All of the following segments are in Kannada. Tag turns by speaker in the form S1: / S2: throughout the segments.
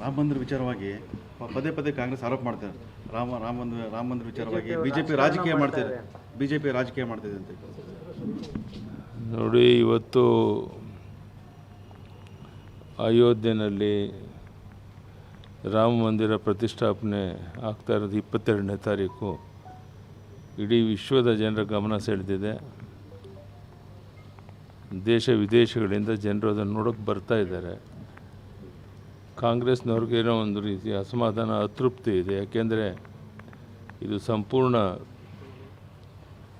S1: ರಾಮ ಮಂದಿರ ವಿಚಾರವಾಗಿ ಪದೇ ಪದೇ ಕಾಂಗ್ರೆಸ್ ಆರೋಪ ಮಾಡ್ತಾರೆ ರಾಮ ರಾಮ ಮಂದಿರ ರಾಮ ಮಂದಿರ ವಿಚಾರವಾಗಿ ಬಿಜೆಪಿ ರಾಜಕೀಯ ಮಾಡ್ತಿದೆ. ಬಿಜೆಪಿ ರಾಜಕೀಯ ಮಾಡ್ತಿದೆ ಅಂತ
S2: ನೋಡಿ ಇವತ್ತು ಅಯೋಧ್ಯೆಯಲ್ಲಿ ರಾಮ ಮಂದಿರ ಪ್ರತಿಷ್ಠಾಪನೆ ಆಗ್ತಾ ಇರೋದು ಇಪ್ಪತ್ತೆರಡನೇ ತಾರೀಕು. ಇಡೀ ವಿಶ್ವದ ಜನರ ಗಮನ ಸೆಳೆದಿದೆ. ದೇಶ ವಿದೇಶಗಳಿಂದ ಜನರು ಅದನ್ನು ನೋಡೋಕ್ಕೆ ಬರ್ತಾ ಇದ್ದಾರೆ. ಕಾಂಗ್ರೆಸ್ನವ್ರಿಗೇನೋ ಒಂದು ರೀತಿ ಅಸಮಾಧಾನ, ಅತೃಪ್ತಿ ಇದೆ. ಯಾಕೆಂದರೆ ಇದು ಸಂಪೂರ್ಣ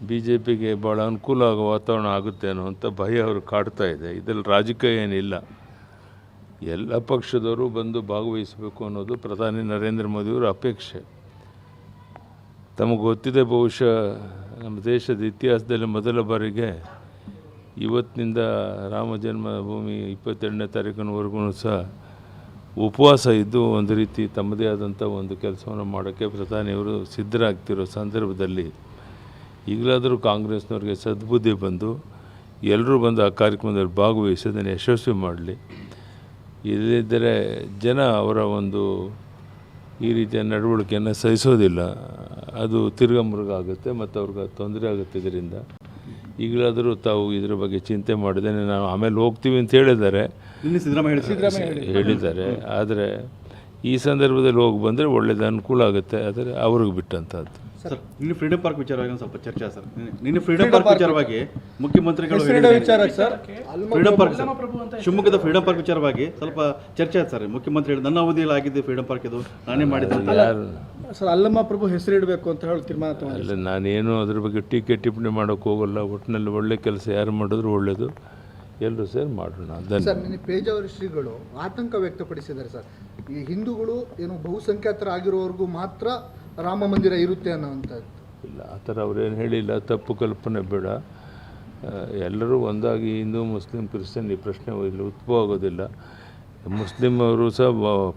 S2: ಬಿ ಜೆ ಪಿಗೆ ಭಾಳ ಅನುಕೂಲ ಆಗೋ ವಾತಾವರಣ ಆಗುತ್ತೆ ಅನ್ನುವಂಥ ಭಯ ಅವರು ಕಾಡ್ತಾ ಇದೆ. ಇದರಲ್ಲಿ ರಾಜಕೀಯ ಏನಿಲ್ಲ. ಎಲ್ಲ ಪಕ್ಷದವರು ಬಂದು ಭಾಗವಹಿಸಬೇಕು ಅನ್ನೋದು ಪ್ರಧಾನಿ ನರೇಂದ್ರ ಮೋದಿಯವರ ಅಪೇಕ್ಷೆ. ತಮಗೆ ಗೊತ್ತಿದೆ ಬಹುಶಃ ನಮ್ಮ ದೇಶದ ಇತಿಹಾಸದಲ್ಲಿ ಮೊದಲ ಬಾರಿಗೆ ಇವತ್ತಿನಿಂದ ರಾಮ ಜನ್ಮಭೂಮಿ ಇಪ್ಪತ್ತೆರಡನೇ ತಾರೀಕಿನವರೆಗೂ ಸಹ ಉಪವಾಸ ಇದ್ದು ಒಂದು ರೀತಿ ತಮ್ಮದೇ ಆದಂಥ ಒಂದು ಕೆಲಸವನ್ನು ಮಾಡೋಕ್ಕೆ ಪ್ರಧಾನಿಯವರು ಸಿದ್ಧರಾಗ್ತಿರೋ ಸಂದರ್ಭದಲ್ಲಿ ಈಗಲಾದರೂ ಕಾಂಗ್ರೆಸ್ನವ್ರಿಗೆ ಸದ್ಬುದ್ಧಿ ಬಂದು ಎಲ್ಲರೂ ಬಂದು ಆ ಕಾರ್ಯಕ್ರಮದಲ್ಲಿ ಭಾಗವಹಿಸಿ ಅದನ್ನು ಯಶಸ್ವಿ ಮಾಡಲಿ. ಇಲ್ಲದಿದ್ದರೆ ಜನ ಅವರ ಒಂದು ಈ ರೀತಿಯ ನಡವಳಿಕೆಯನ್ನು ಸಹಿಸೋದಿಲ್ಲ. ಅದು ತಿರ್ಗಮುರುಗ ಆಗುತ್ತೆ ಮತ್ತು ಅವ್ರಿಗೆ ತೊಂದರೆ ಆಗುತ್ತೆ ಇದರಿಂದ. ಈಗಲಾದರೂ ತಾವು ಇದ್ರ ಬಗ್ಗೆ ಚಿಂತೆ ಮಾಡಿದ್ದೇನೆ. ನಾವು ಆಮೇಲೆ ಹೋಗ್ತೀವಿ ಅಂತ ಹೇಳಿದ್ದಾರೆ.
S1: ನಿನ್ನೆ ಸಿದ್ದರಾಮಯ್ಯ ಹೇಳಿ
S2: ಹೇಳಿದ್ದಾರೆ. ಆದರೆ ಈ ಸಂದರ್ಭದಲ್ಲಿ ಹೋಗಿ ಬಂದರೆ ಒಳ್ಳೇದು ಅನುಕೂಲ ಆಗುತ್ತೆ. ಆದರೆ ಅವ್ರಿಗೆ ಬಿಟ್ಟಂಥದ್ದು
S1: ಸರ್ ನಿನ್ನೆ ಫ್ರೀಡಮ್ ಪಾರ್ಕ್ ವಿಚಾರವಾಗಿ ಒಂದು ಸ್ವಲ್ಪ ಚರ್ಚೆ ಸರ್. ನಿನ್ನೆ- ಫ್ರೀಡಮ್ ಪಾರ್ಕ್ ವಿಚಾರವಾಗಿ ಮುಖ್ಯಮಂತ್ರಿಗಳು ಫ್ರೀಡಮ್ ಪಾರ್ಕ್ ಶಿವಮೊಗ್ಗದ ಫ್ರೀಡಮ್ ಪಾರ್ಕ್ ವಿಚಾರವಾಗಿ ಸ್ವಲ್ಪ ಚರ್ಚೆ ಆಯ್ತು ಸರ್. ಮುಖ್ಯಮಂತ್ರಿ ನನ್ನ ಅವಧಿಯಲ್ಲಿ ಆಗಿದ್ದು ಫ್ರೀಡಮ್ ಪಾರ್ಕ್ ಇದು ನಾನೇ ಮಾಡಿದ್ದೆ ಅಂತ.
S2: ಯಾರು?
S3: ಸರ್ ಅಲ್ಲಮ್ಮ ಪ್ರಭು ಹೆಸರಿಡಬೇಕು ಅಂತ ಹೇಳಿ ತೀರ್ಮಾನ ತಗೊಂಡು
S2: ಅಲ್ಲ ನಾನೇನು ಅದ್ರ ಬಗ್ಗೆ ಟೀಕೆ ಟಿಪ್ಪಣಿ ಮಾಡೋಕ್ಕೆ ಹೋಗಲ್ಲ. ಒಟ್ಟಿನಲ್ಲಿ ಒಳ್ಳೆ ಕೆಲಸ ಯಾರು ಮಾಡಿದ್ರು ಒಳ್ಳೆಯದು ಎಲ್ಲರೂ ಸೇರಿ ಮಾಡೋಣ.
S4: ಸರ್ ನಿನ್ನೆ ಪೇಜಾವರ ಶ್ರೀಗಳು ಆತಂಕ ವ್ಯಕ್ತಪಡಿಸಿದ್ದಾರೆ ಸರ್. ಈ ಹಿಂದೂಗಳು ಏನು ಬಹುಸಂಖ್ಯಾತರಾಗಿರೋವರೆಗೂ ಮಾತ್ರ ರಾಮ ಮಂದಿರ ಇರುತ್ತೆ ಅನ್ನೋವಂಥದ್ದು.
S2: ಇಲ್ಲ ಆ ಥರ ಅವ್ರೇನು ಹೇಳಿಲ್ಲ. ತಪ್ಪು ಕಲ್ಪನೆ ಬೇಡ. ಎಲ್ಲರೂ ಒಂದಾಗಿ ಹಿಂದೂ ಮುಸ್ಲಿಂ ಕ್ರಿಶ್ಚಿಯನ್ ಈ ಪ್ರಶ್ನೆ ಇಲ್ಲಿ ಉದ್ಭವ ಆಗೋದಿಲ್ಲ. ಮುಸ್ಲಿಂ ಅವರು ಸಹ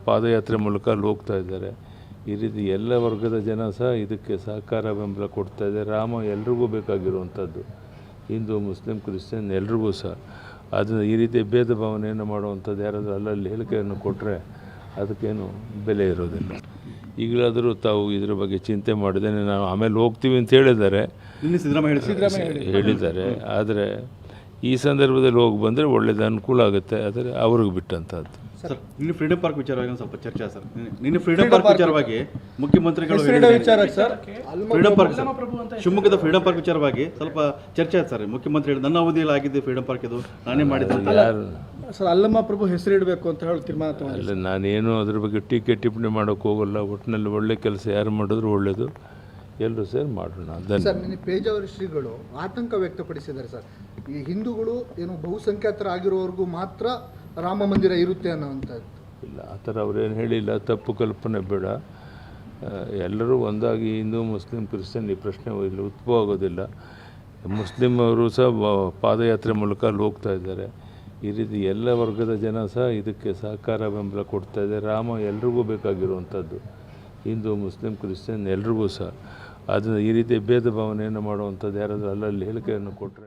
S2: ಪಾದಯಾತ್ರೆ ಮೂಲಕ ಅಲ್ಲಿ ಹೋಗ್ತಾ ಇದ್ದಾರೆ. ಈ ರೀತಿ ಎಲ್ಲ ವರ್ಗದ ಜನ ಸಹ ಇದಕ್ಕೆ ಸಹಕಾರ ಬೆಂಬಲ ಕೊಡ್ತಾ ಇದೆ. ರಾಮ ಎಲ್ರಿಗೂ ಬೇಕಾಗಿರುವಂಥದ್ದು. ಹಿಂದೂ ಮುಸ್ಲಿಂ ಕ್ರಿಶ್ಚಿಯನ್ ಎಲ್ರಿಗೂ ಸಹ. ಅದನ್ನು ಈ ರೀತಿ ಭೇದ ಭಾವನೆಯನ್ನು ಮಾಡುವಂಥದ್ದು ಯಾರಾದರೂ ಅಲ್ಲಲ್ಲಿ ಹೇಳಿಕೆಯನ್ನು ಕೊಟ್ಟರೆ ಅದಕ್ಕೇನು ಬೆಲೆ ಇರೋದಿಲ್ಲ. ಈಗಲಾದರೂ ತಾವು ಇದರ ಬಗ್ಗೆ ಚಿಂತೆ ಮಾಡಿದ್ದೇನೆ. ನಾವು ಆಮೇಲೆ ಹೋಗ್ತೀವಿ ಅಂತ ಹೇಳಿದ್ದಾರೆ. ಹೇಳಿದ್ದಾರೆ. ಆದರೆ ಈ ಸಂದರ್ಭದಲ್ಲಿ ಹೋಗಿ ಬಂದರೆ ಒಳ್ಳೆಯದು ಅನುಕೂಲ ಆಗುತ್ತೆ. ಆದರೆ ಅವ್ರಿಗೆ ಬಿಟ್ಟಂಥದ್ದು
S1: ಸರ್. ನಿನ್ನೆ ಫ್ರೀಡಮ್ ಪಾರ್ಕ್ ವಿಚಾರವಾಗಿ ಒಂದು ಸ್ವಲ್ಪ ಚರ್ಚೆ ಸರ್. ನಿನ್ನೆ- ನಿನ್ನೆ ಫ್ರೀಡಮ್ ಪಾರ್ಕ್ ವಿಚಾರವಾಗಿ ಮುಖ್ಯಮಂತ್ರಿಗಳು ಹೇಳಿದ್ದಾರೆ.
S3: ವಿಚಾರ ಸರ್.
S1: ಫ್ರೀಡಮ್ ಪಾರ್ಕ್ ಶಿವಮೊಗ್ಗದ ಫ್ರೀಡಮ್ ಪಾರ್ಕ್ ವಿಚಾರವಾಗಿ ಸ್ವಲ್ಪ ಚರ್ಚೆ ಆಯ್ತು ಸರ್. ಮುಖ್ಯಮಂತ್ರಿ ಹೇಳಿ ನನ್ನ ಅವಧಿಯಲ್ಲಿ ಆಗಿದ್ದು ಫ್ರೀಡಮ್ ಪಾರ್ಕ್ ಇದು ನಾನೇ ಮಾಡಿದ್ದೆ
S2: ಯಾರು?
S3: ಸರ್ ಅಲ್ಲಮ್ಮ ಪ್ರಭು ಹೆಸರು ಇಡಬೇಕು ಅಂತ ಹೇಳಿ ತೀರ್ಮಾನ
S2: ಅಲ್ಲ ನಾನೇನು ಅದ್ರ ಬಗ್ಗೆ ಟೀಕೆ ಟಿಪ್ಪಣಿ ಮಾಡೋಕೆ ಹೋಗಲ್ಲ. ಒಟ್ಟಿನಲ್ಲಿ ಒಳ್ಳೆ ಕೆಲಸ ಯಾರು ಮಾಡಿದ್ರು ಒಳ್ಳೆಯದು ಎಲ್ಲರೂ ಸೇರಿ ಮಾಡೋಣ.
S4: ಸರ್ ನಿನ್ನೆ ಪೇಜಾವರ ಶ್ರೀಗಳು ಆತಂಕ ವ್ಯಕ್ತಪಡಿಸಿದ್ದಾರೆ ಸರ್. ಈ ಹಿಂದೂಗಳು ಏನು ಬಹುಸಂಖ್ಯಾತರಾಗಿರೋವರೆಗೂ ಮಾತ್ರ ರಾಮ ಮಂದಿರ ಇರುತ್ತೆ ಅನ್ನೋವಂಥದ್ದು.
S2: ಇಲ್ಲ, ಆ ಥರ ಅವ್ರೇನು ಹೇಳಿಲ್ಲ, ತಪ್ಪು ಕಲ್ಪನೆ ಬೇಡ. ಎಲ್ಲರೂ ಒಂದಾಗಿ ಹಿಂದೂ, ಮುಸ್ಲಿಂ, ಕ್ರಿಶ್ಚಿಯನ್ ಈ ಪ್ರಶ್ನೆ ಇಲ್ಲಿ ಉದ್ಭವ ಆಗೋದಿಲ್ಲ ಮುಸ್ಲಿಂ ಅವರು ಸಹ ಪಾದಯಾತ್ರೆ ಮೂಲಕ ಅಲ್ಲಿ ಹೋಗ್ತಾ ಇದ್ದಾರೆ. ಈ ರೀತಿ ಎಲ್ಲ ವರ್ಗದ ಜನ ಸಹ ಇದಕ್ಕೆ ಸಹಕಾರ, ಬೆಂಬಲ ಕೊಡ್ತಾ ಇದೆ ರಾಮ ಎಲ್ರಿಗೂ ಬೇಕಾಗಿರುವಂಥದ್ದು. ಹಿಂದೂ, ಮುಸ್ಲಿಂ, ಕ್ರಿಶ್ಚಿಯನ್ ಎಲ್ರಿಗೂ ಸಹ. ಅದನ್ನು ಈ ರೀತಿ ಭೇದ ಭಾವನೆಯನ್ನು ಮಾಡುವಂಥದ್ದು ಯಾರಾದರೂ ಅಲ್ಲಲ್ಲಿ ಹೇಳಿಕೆಯನ್ನು ಕೊಟ್ಟರೆ